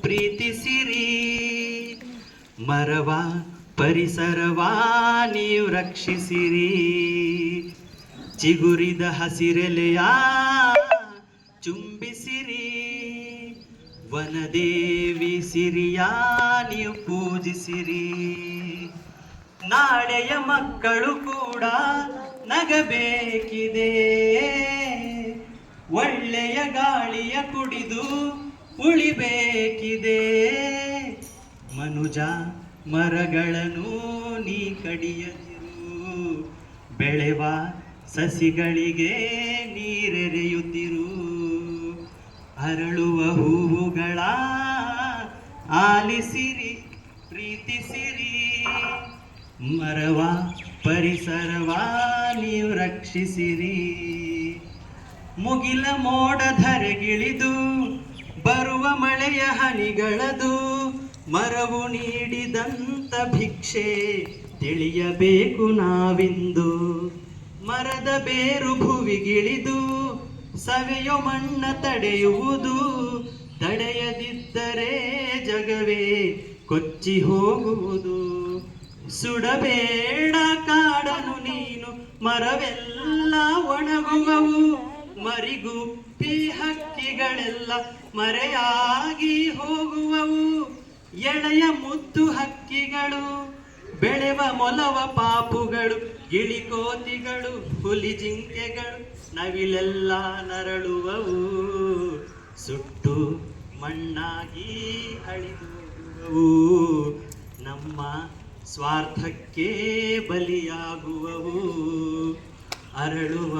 ಪ್ರೀತಿಸಿರಿ. ಮರವ ಪರಿಸರವ ನೀವು ರಕ್ಷಿಸಿರಿ. ಚಿಗುರಿದ ಹಸಿರೆಲೆಯ ಚುಂಬಿಸಿರಿ. ವನದೇವಿ ಸಿರಿಯ ನೀವು ಪೂಜಿಸಿರಿ. ನಾಳೆಯ ಮಕ್ಕಳು ಕೂಡ ನಗಬೇಕಿದೆ. ಒಳ್ಳೆಯ ಗಾಳಿಯ ಕುಡಿದು ಉಳಿಬೇಕಿದೆ. ಮನುಜ, ಮರಗಳನ್ನು ನೀ ಕಡಿಯದಿರು. ಬೆಳೆವ ಸಸಿಗಳಿಗೆ ನೀರೆರೆಯುತ್ತಿರು. ಅರಳುವ ಹೂವುಗಳ ಆಲಿಸಿರಿ, ಪ್ರೀತಿಸಿರಿ. ಮರವ ಪರಿಸರವ ನೀವು ರಕ್ಷಿಸಿರಿ. ಮುಗಿಲ ಮೋಡ ಧರೆಗಿಳಿದು ಮಳೆಯ ಹನಿಗಳದು, ಮರವು ನೀಡಿದಂತ ಭಿಕ್ಷೆ ತಿಳಿಯಬೇಕು ನಾವಿಂದು. ಮರದ ಬೇರು ಭುವಿಗಿಳಿದು, ಸವೆಯೋ ಮಣ್ಣ ತಡೆಯುವುದು. ತಡೆಯದಿದ್ದರೆ ಜಗವೇ ಕೊಚ್ಚಿ ಹೋಗುವುದು. ಸುಡಬೇಡ ಕಾಡನು ನೀನು, ಮರವೆಲ್ಲ ಒಣಗುವವು. ಮರಿಗುಪ್ಪಿ ಹಕ್ಕಿಗಳೆಲ್ಲ ಮರೆಯಾಗಿ ಹೋಗುವವು. ಎಳೆಯ ಮುದ್ದು ಹಕ್ಕಿಗಳು, ಬೆಳೆವ ಮೊಲವ ಪಾಪುಗಳು, ಗಿಳಿಕೋತಿಗಳು, ಹುಲಿ ಜಿಂಕೆಗಳು ನವಿಲೆಲ್ಲ ನರಳುವವು. ಸುಟ್ಟು ಮಣ್ಣಾಗಿ ಅಳಿದೋಗುವವು ನಮ್ಮ ಸ್ವಾರ್ಥಕ್ಕೆ ಬಲಿಯಾಗುವವು. ಅರಳುವ